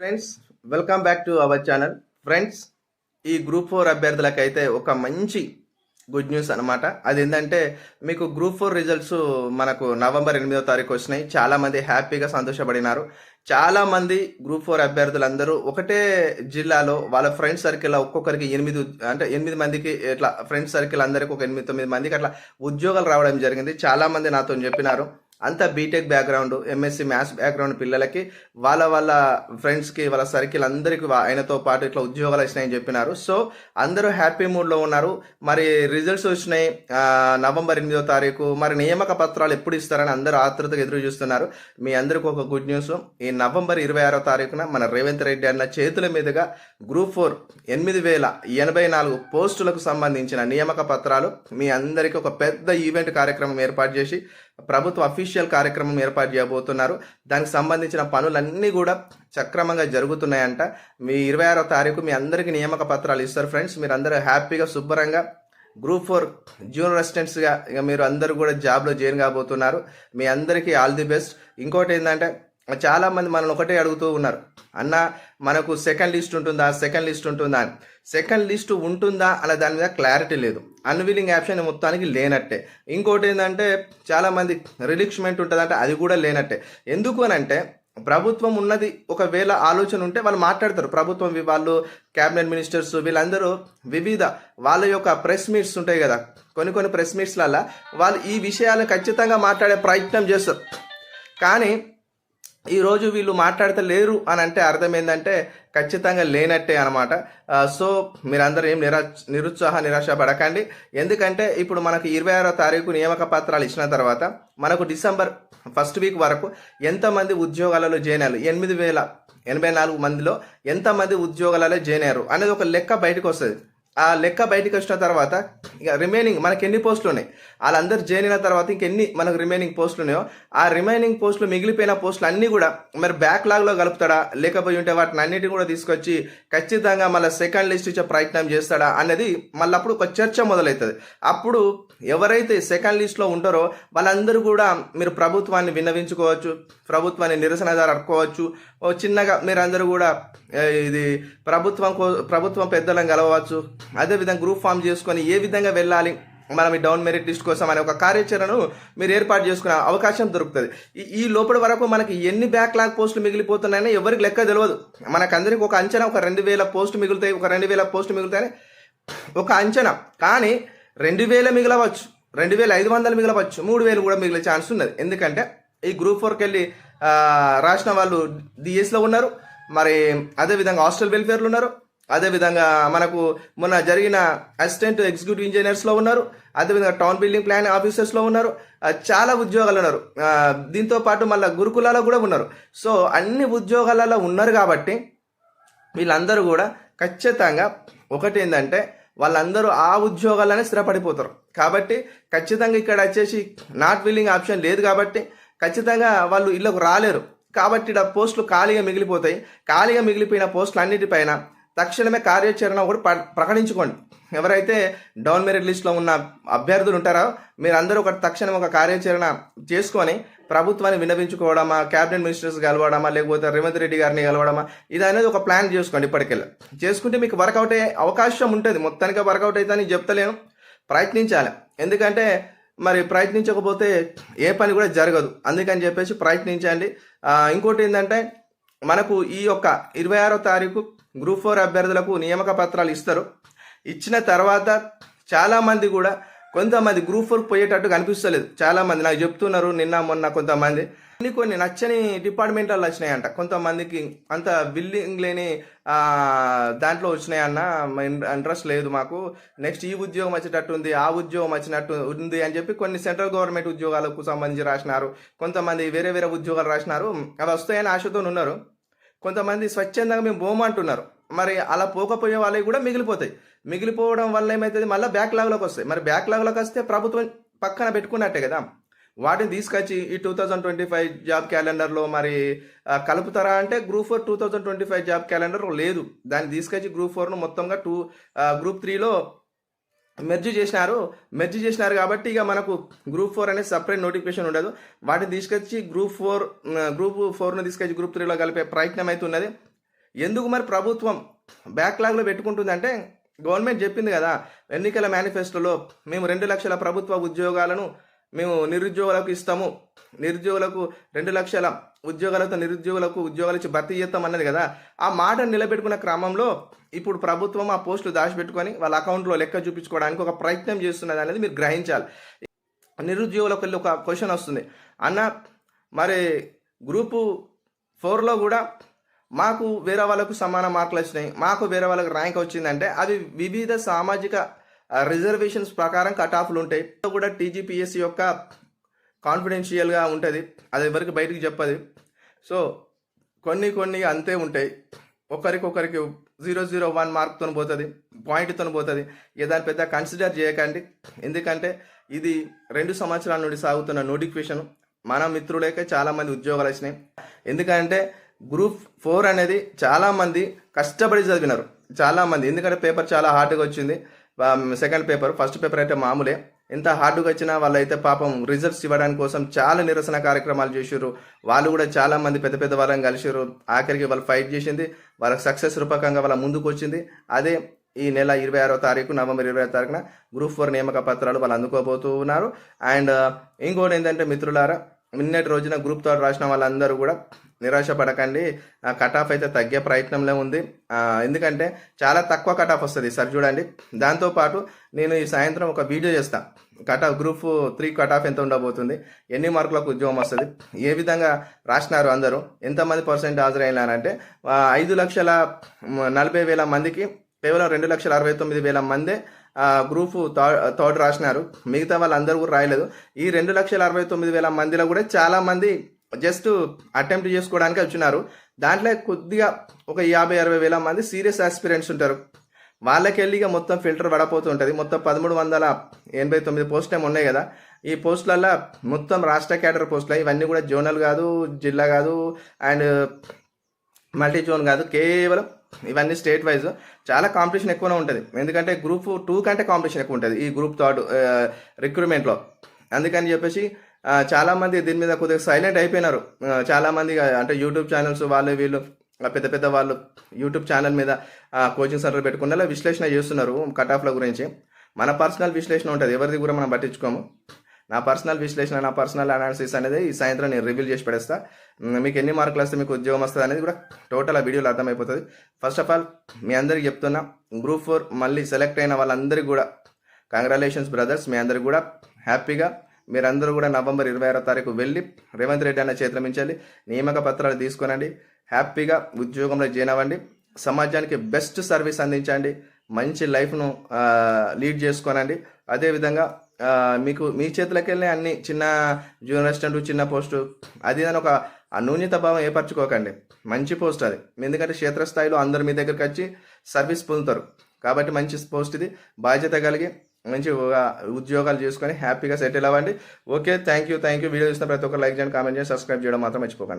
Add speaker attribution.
Speaker 1: Friends welcome back to our channel friends ఈ group four అభ్యర్థులకైతే ఒక మంచి గుడ్ న్యూస్ అనమాట అది ఏంటంటే మీకు గ్రూప్ ఫోర్ రిజల్ట్స్ మనకు నవంబర్ ఎనిమిదో తారీఖు వచ్చినాయి. చాలామంది హ్యాపీగా సంతోషపడినారు. చాలామంది గ్రూప్ ఫోర్ అభ్యర్థులందరూ ఒకటే జిల్లాలో వాళ్ళ ఫ్రెండ్స్ సర్కిల్ ఒక్కొక్కరికి ఎనిమిది అంటే ఎనిమిది మందికి ఇట్లా ఫ్రెండ్స్ సర్కిల్ అందరికి ఒక ఎనిమిది తొమ్మిది మందికి అట్లా ఉద్యోగాలు రావడం జరిగింది. చాలామంది నాతో చెప్పినారు. అంతా BTech background MSc maths background పిల్లలకి వాళ్ళ వాళ్ళ ఫ్రెండ్స్కి వాళ్ళ సర్కిల్ అందరికి ఆయనతో పాటు ఇట్లా ఉద్యోగాలు వచ్చినాయని చెప్పినారు. సో అందరూ హ్యాపీ మూడ్లో ఉన్నారు. మరి రిజల్ట్స్ వచ్చినాయి. నవంబర్ ఎనిమిదో తారీఖు మరి నియామక పత్రాలు ఎప్పుడు ఇస్తారని అందరూ ఆతృతగా ఎదురు చూస్తున్నారు. మీ అందరికీ ఒక గుడ్ న్యూస్ ఈ నవంబర్ ఇరవై ఆరో తారీఖున మన రేవంత్ రెడ్డి అన్న చేతుల మీదుగా గ్రూప్ ఫోర్ ఎనిమిది వేల ఎనభై నాలుగు పోస్టులకు సంబంధించిన నియామక పత్రాలు మీ అందరికీ ఒక పెద్ద ఈవెంట్ కార్యక్రమం ఏర్పాటు చేసి ప్రభుత్వ అఫీషియల్ కార్యక్రమం ఏర్పాటు చేయబోతున్నారు. దానికి సంబంధించిన పనులన్నీ కూడా సక్రమంగా జరుగుతున్నాయంట. మీ ఇరవై ఆరో తారీఖు మీ అందరికీ నియామక పత్రాలు ఇస్తారు ఫ్రెండ్స్ మీరు అందరూ హ్యాపీగా శుభ్రంగా గ్రూప్ ఫోర్ జూనియర్ అసిస్టెంట్స్గా ఇక మీరు అందరూ కూడా జాబ్లో జాయిన్ కాబోతున్నారు. మీ అందరికీ ఆల్ ది బెస్ట్ ఇంకోటి ఏంటంటే చాలామంది మనల్ని ఒకటే అడుగుతూ ఉన్నారు. అన్న మనకు సెకండ్ లిస్ట్ ఉంటుందా? సెకండ్ లిస్ట్ ఉంటుందా? అని. సెకండ్ లిస్ట్ ఉంటుందా అలా దాని మీద క్లారిటీ లేదు. అన్విలింగ్ ఆప్షన్ మొత్తానికి లేనట్టే. ఇంకోటి ఏంటంటే చాలామంది రిలిక్స్మెంట్ ఉంటుందంటే అది కూడా లేనట్టే. ఎందుకు అని అంటే ప్రభుత్వం ఉన్నది ఒకవేళ ఆలోచన ఉంటే వాళ్ళు మాట్లాడతారు. ప్రభుత్వం వాళ్ళు క్యాబినెట్ మినిస్టర్స్ వీళ్ళందరూ వివిధ వాళ్ళ యొక్క ప్రెస్ మీట్స్ ఉంటాయి కదా. కొన్ని కొన్ని ప్రెస్ మీట్స్లల్లో వాళ్ళు ఈ విషయాలను ఖచ్చితంగా మాట్లాడే ప్రయత్నం చేస్తారు. కానీ ఈరోజు వీళ్ళు మాట్లాడతలేరు అని అంటే అర్థం ఏంటంటే ఖచ్చితంగా లేనట్టే అనమాట సో మీరందరూ ఏం నిరా నిరుత్సాహ నిరాశ పడకండి ఎందుకంటే ఇప్పుడు మనకు ఇరవై ఆరో తారీఖు నియామక పత్రాలు ఇచ్చిన తర్వాత మనకు డిసెంబర్ ఫస్ట్ వీక్ వరకు ఎంతమంది ఉద్యోగాలలో జాయిన్ అయ్యారు ఎనిమిది వేల ఎనభై నాలుగు మందిలో ఎంతమంది ఉద్యోగాలలో జాయిన్ అయ్యారు అనేది ఒక లెక్క బయటకు వస్తుంది. ఆ లెక్క బయటకు వచ్చిన తర్వాత ఇక రిమైనింగ్ మనకి ఎన్ని పోస్టులు ఉన్నాయి? వాళ్ళందరూ జాయిన్ అయిన తర్వాత ఇంకెన్ని మనకు రిమైనింగ్ పోస్టులు ఉన్నాయో ఆ రిమైనింగ్ పోస్టులు మిగిలిపోయిన పోస్టులు అన్నీ కూడా మరి బ్యాక్లాగ్లో కలుపుతాడా? లేకపోయి ఉంటే వాటిని అన్నిటిని కూడా తీసుకొచ్చి ఖచ్చితంగా మళ్ళీ సెకండ్ లిస్ట్ ఇచ్చే ప్రయత్నం చేస్తాడా అనేది మళ్ళీ అప్పుడు ఒక చర్చ మొదలవుతుంది. అప్పుడు ఎవరైతే సెకండ్ లిస్ట్లో ఉంటారో వాళ్ళందరూ కూడా మీరు ప్రభుత్వాన్ని విన్నవించుకోవచ్చు ప్రభుత్వాన్ని నిరసన అడుకోవచ్చు చిన్నగా మీరందరూ కూడా ఇది ప్రభుత్వం కో ప్రభుత్వం పెద్దలను కలవచ్చు అదేవిధంగా గ్రూప్ ఫామ్ చేసుకొని ఏ విధంగా వెళ్ళాలి మనం ఈ డౌన్ మెరిట్ లిస్ట్ కోసం అనే ఒక కార్యాచరణను మీరు ఏర్పాటు చేసుకునే అవకాశం దొరుకుతుంది. ఈ- ఈ లోపల వరకు మనకి ఎన్ని బ్యాక్లాగ్ పోస్టులు మిగిలిపోతున్నాయని ఎవరికి లెక్క తెలియదు మనకందరికి ఒక అంచనా ఒక రెండు వేల పోస్టు మిగులుతాయి ఒక రెండు వేల పోస్టు మిగులుతాయని ఒక అంచనా. కానీ రెండు వేల మిగలవచ్చు రెండు వేల ఐదు వందలు మిగలవచ్చు మూడు వేలు కూడా మిగిలే ఛాన్స్ ఉన్నది. ఎందుకంటే ఈ గ్రూప్ ఫోర్కి వెళ్ళి రాసిన వాళ్ళు డిఎస్లో ఉన్నారు. మరి అదేవిధంగా హాస్టల్ వెల్ఫేర్లు ఉన్నారు. అదేవిధంగా మనకు మొన్న జరిగిన అసిస్టెంట్ ఎగ్జిక్యూటివ్ ఇంజనీర్స్లో ఉన్నారు. అదేవిధంగా టౌన్ బిల్డింగ్ ప్లాన్ ఆఫీసర్స్లో ఉన్నారు. చాలా ఉద్యోగాలు ఉన్నారు. దీంతో పాటు మళ్ళీ గురుకులాలో కూడా ఉన్నారు. సో అన్ని ఉద్యోగాలలో ఉన్నారు కాబట్టి వీళ్ళందరూ కూడా ఖచ్చితంగా ఒకటి ఏంటంటే వాళ్ళందరూ ఆ ఉద్యోగాలనే స్థిరపడిపోతారు. కాబట్టి ఖచ్చితంగా ఇక్కడ వచ్చేసి నాట్ విల్లింగ్ ఆప్షన్ లేదు కాబట్టి ఖచ్చితంగా వాళ్ళు ఇళ్ళకు రాలేరు. కాబట్టి ఇక్కడ పోస్టులు ఖాళీగా మిగిలిపోతాయి. ఖాళీగా మిగిలిపోయిన పోస్టులు అన్నిటిపైన తక్షణమే కార్యాచరణ కూడా ప్రకటించుకోండి. ఎవరైతే డౌన్ మెరిట్ లిస్ట్లో ఉన్న అభ్యర్థులు ఉంటారో మీరందరూ ఒక తక్షణం ఒక కార్యాచరణ చేసుకొని ప్రభుత్వాన్ని విన్నవించుకోవడమా క్యాబినెట్ మినిస్టర్స్ కలవడమా లేకపోతే రేవంత్ రెడ్డి గారిని కలవడమా ఇది అనేది ఒక ప్లాన్ చేసుకోండి ఇప్పటికెళ్ళి. చేసుకుంటే మీకు వర్కౌట్ అయ్యే అవకాశం ఉంటుంది. మొత్తానికి వర్కౌట్ అవుతుందని చెప్తలేను. ప్రయత్నించాలి. ఎందుకంటే మరి ప్రయత్నించకపోతే ఏ పని కూడా జరగదు. అందుకని చెప్పేసి ప్రయత్నించండి. ఇంకోటి ఏంటంటే మనకు ఈ యొక్క ఇరవై ఆరో తారీఖు గ్రూప్ ఫోర్ అభ్యర్థులకు నియామక పత్రాలు ఇస్తారు. ఇచ్చిన తర్వాత చాలామంది కూడా కొంతమంది గ్రూప్ వర్క్ పోయేటట్టు కనిపిస్తలేదు. చాలామంది నాకు చెప్తున్నారు నిన్న మొన్న కొంతమంది. కొన్ని కొన్ని నచ్చని డిపార్ట్మెంట్లలో వచ్చినాయంట. కొంతమందికి అంత బిల్డింగ్ లేని దాంట్లో వచ్చినాయన్న ఇంట్రెస్ట్ లేదు మాకు. నెక్స్ట్ ఈ ఉద్యోగం వచ్చేటట్టు ఉంది ఆ ఉద్యోగం వచ్చినట్టు ఉంది అని చెప్పి కొన్ని సెంట్రల్ గవర్నమెంట్ ఉద్యోగాలకు సంబంధించి రాసినారు. కొంతమంది వేరే వేరే ఉద్యోగాలు రాసినారు. అవి వస్తాయని ఆశతో ఉన్నారు కొంతమంది స్వచ్ఛందంగా మేము బోమంటున్నారు మరి అలా పోకపోయే వాళ్ళవి కూడా మిగిలిపోతాయి. మిగిలిపోవడం వల్ల ఏమవుతుంది మళ్ళీ బ్యాక్లాగ్లోకి వస్తాయి. మరి బ్యాక్లాగ్లోకి వస్తే ప్రభుత్వం పక్కన పెట్టుకున్నట్టే కదా. వాటిని తీసుకొచ్చి ఈ two thousand twenty five job క్యాలెండర్లో మరి కలుపుతారా అంటే group four two thousand twenty five job calendar లేదు. దాన్ని తీసుకొచ్చి గ్రూప్ ఫోర్ను మొత్తంగా టూ గ్రూప్ త్రీలో మెర్జ్ చేసినారు. మెర్జ్ చేసినారు కాబట్టి ఇక మనకు గ్రూప్ ఫోర్ అనేది సపరేట్ నోటిఫికేషన్ ఉండదు. వాటిని తీసుకొచ్చి గ్రూప్ ఫోర్ గ్రూప్ ఫోర్ను తీసుకొచ్చి గ్రూప్ త్రీలో కలిపే ప్రయత్నం అయితే ఉన్నది. ఎందుకు మరి ప్రభుత్వం బ్యాక్లాగ్లో పెట్టుకుంటుందంటే గవర్నమెంట్ చెప్పింది కదా ఎన్నికల మేనిఫెస్టోలో మేము రెండు లక్షల ప్రభుత్వ ఉద్యోగాలను మేము నిరుద్యోగులకు ఇస్తాము. నిరుద్యోగులకు రెండు లక్షల ఉద్యోగాలతో నిరుద్యోగులకు ఉద్యోగాలు ఇచ్చి భర్తీ చేస్తాం అన్నది కదా. ఆ మాటను నిలబెట్టుకున్న క్రమంలో ఇప్పుడు ప్రభుత్వం ఆ పోస్టులు దాచిపెట్టుకొని వాళ్ళ అకౌంట్లో లెక్క చూపించుకోవడానికి ఒక ప్రయత్నం చేస్తున్నది అనేది మీరు గ్రహించాలి. నిరుద్యోగులకు వెళ్ళి ఒక క్వశ్చన్ వస్తుంది. అన్న మరి గ్రూపు ఫోర్లో కూడా మాకు వేరే వాళ్ళకు సమాన మార్కులు వచ్చినాయి. మాకు వేరే వాళ్ళకి ర్యాంక్ వచ్చిందంటే అవి వివిధ సామాజిక రిజర్వేషన్స్ ప్రకారం కట్ ఆఫ్లు ఉంటాయి. కూడా టీజీపీఎస్సీ యొక్క కాన్ఫిడెన్షియల్గా ఉంటుంది. అది ఎవరికి బయటకు చెప్పదు. సో కొన్ని కొన్ని అంతే ఉంటాయి. ఒకరికొకరికి జీరో జీరో వన్ మార్క్తో పోతుంది పాయింట్తో పోతుంది. ఇక దాన్ని పెద్ద కన్సిడర్ చేయకండి. ఎందుకంటే ఇది రెండు సంవత్సరాల నుండి సాగుతున్న నోటిఫికేషన్. మన మిత్రులకే చాలామంది ఉద్యోగాలు వచ్చినాయి. ఎందుకంటే గ్రూప్ ఫోర్ అనేది చాలామంది కష్టపడి చదివినారు. చాలామంది ఎందుకంటే పేపర్ చాలా హార్డ్గా వచ్చింది. సెకండ్ పేపర్ ఫస్ట్ పేపర్ అయితే మామూలే. ఎంత హార్డ్గా వచ్చినా వాళ్ళు అయితే పాపం రిజల్ట్స్ ఇవ్వడానికి కోసం చాలా నిరసన కార్యక్రమాలు చేసారు వాళ్ళు కూడా చాలా మంది పెద్ద పెద్ద వాళ్ళని కలిసారు ఆఖరికి వాళ్ళు ఫైట్ చేసింది. వాళ్ళకి సక్సెస్ రూపకంగా వాళ్ళ ముందుకు వచ్చింది. అదే ఈ నెల ఇరవై ఆరో తారీఖు నవంబర్ ఇరవై ఆరో తారీఖున గ్రూప్ ఫోర్ నియామక పత్రాలు వాళ్ళు అందుకోబోతూ ఉన్నారు అండ్ ఇంకోటి ఏంటంటే మిత్రులారా నిన్నటి రోజున గ్రూప్ థర్డ్ రాసిన వాళ్ళందరూ కూడా నిరాశ పడకండి కట్ ఆఫ్ అయితే తగ్గే ప్రయత్నంలో ఉంది. ఎందుకంటే చాలా తక్కువ కట్ ఆఫ్ వస్తుంది. సార్ చూడండి. దాంతోపాటు నేను ఈ సాయంత్రం ఒక వీడియో చేస్తా. Cut off group three cut off ఎంత ఉండబోతుంది? ఎన్ని మార్కులకు ఉద్యోగం వస్తుంది? ఏ విధంగా రాసినారు అందరూ? ఎంతమంది పర్సెంట్ హాజరైనారంటే ఐదు లక్షల నలభై వేల మందికి కేవలం రెండు లక్షల అరవై తొమ్మిది వేల మందే గ్రూప్ థర్డ్ రాసినారు. మిగతా వాళ్ళందరూ కూడా రాయలేదు. ఈ రెండు లక్షల అరవై తొమ్మిది వేల మందిలో కూడా చాలా మంది జస్ట్ అటెంప్ట్ చేసుకోవడానికి వచ్చినారు. దాంట్లో కొద్దిగా ఒక యాభై అరవై వేల మంది సీరియస్ ఆస్పిరెంట్స్ ఉంటారు. వాళ్ళకి వెళ్ళి ఇక మొత్తం ఫిల్టర్ పడపోతూ ఉంటుంది. మొత్తం పదమూడు వందల ఎనభై తొమ్మిది పోస్టులు టైం ఉన్నాయి కదా. ఈ పోస్టులల్లో మొత్తం రాష్ట్ర క్యాడర్ పోస్టులు ఇవన్నీ కూడా జోనల్ కాదు జిల్లా కాదు అండ్ మల్టీ జోన్ కాదు. కేవలం ఇవన్నీ స్టేట్ వైజ్ చాలా కాంపిటీషన్ ఎక్కువనే ఉంటుంది. ఎందుకంటే గ్రూప్ టూ కంటే కాంపిటీషన్ ఎక్కువ ఉంటుంది ఈ గ్రూప్ థర్డ్ రిక్రూట్మెంట్లో అందుకని చెప్పేసి చాలామంది దీని మీద కొద్దిగా సైలెంట్ అయిపోయినారు. చాలామంది అంటే యూట్యూబ్ ఛానల్స్ వాళ్ళు వీళ్ళు పెద్ద పెద్ద వాళ్ళు యూట్యూబ్ ఛానల్ మీద కోచింగ్ సెంటర్ పెట్టుకున్న విశ్లేషణ చేస్తున్నారు కట్ ఆఫ్ల గురించి. మన పర్సనల్ విశ్లేషణ ఉంటుంది. ఎవరిది కూడా మనం పట్టించుకోము. నా పర్సనల్ విశ్లేషణ నా పర్సనల్ అనాలిసిస్ అనేది ఈ సాయంత్రం నేను రివీల్ చేసి పెడేస్తా. మీకు ఎన్ని మార్కులు వస్తే మీకు ఉద్యోగం వస్తుంది అనేది కూడా టోటల్ ఆ వీడియోలో అర్థమైపోతుంది. ఫస్ట్ ఆఫ్ ఆల్ మీ అందరికి చెప్తున్నా గ్రూప్ ఫోర్ మళ్ళీ సెలెక్ట్ అయిన వాళ్ళందరికీ కూడా కంగ్రాలేషన్స్ బ్రదర్స్ మీ అందరికి కూడా హ్యాపీగా మీరందరూ కూడా నవంబర్ ఇరవై ఆరో తారీఖు వెళ్ళి రేవంత్ రెడ్డి అన్న చేతిమించాలి నియామక పత్రాలు తీసుకునండి హ్యాపీగా ఉద్యోగంలో జాయిన్ అవ్వండి సమాజానికి బెస్ట్ సర్వీస్ అందించండి మంచి లైఫ్ను లీడ్ చేసుకోనండి. అదేవిధంగా మీకు మీ చేతులకి వెళ్ళి అన్ని చిన్న జూనియర్ అసిస్టెంట్ చిన్న పోస్టు అది అని ఒక అన్యూన్యత భావం ఏర్పరచుకోకండి. మంచి పోస్ట్ అది. ఎందుకంటే క్షేత్రస్థాయిలో అందరు మీ దగ్గరికి వచ్చి సర్వీస్ పొందుతారు. కాబట్టి మంచి పోస్ట్ ఇది. బాధ్యత కలిగి మంచి ఉద్యోగాలు చేసుకొని హ్యాపీగా సెటిల్ అవ్వండి. Okay thank you thank you video చూసిన ప్రతి ఒక్కరు లైక్ చేయండి కామెంట్ చేయండి సబ్స్క్రైబ్ చేయడం మాత్రం మర్చిపోకండి.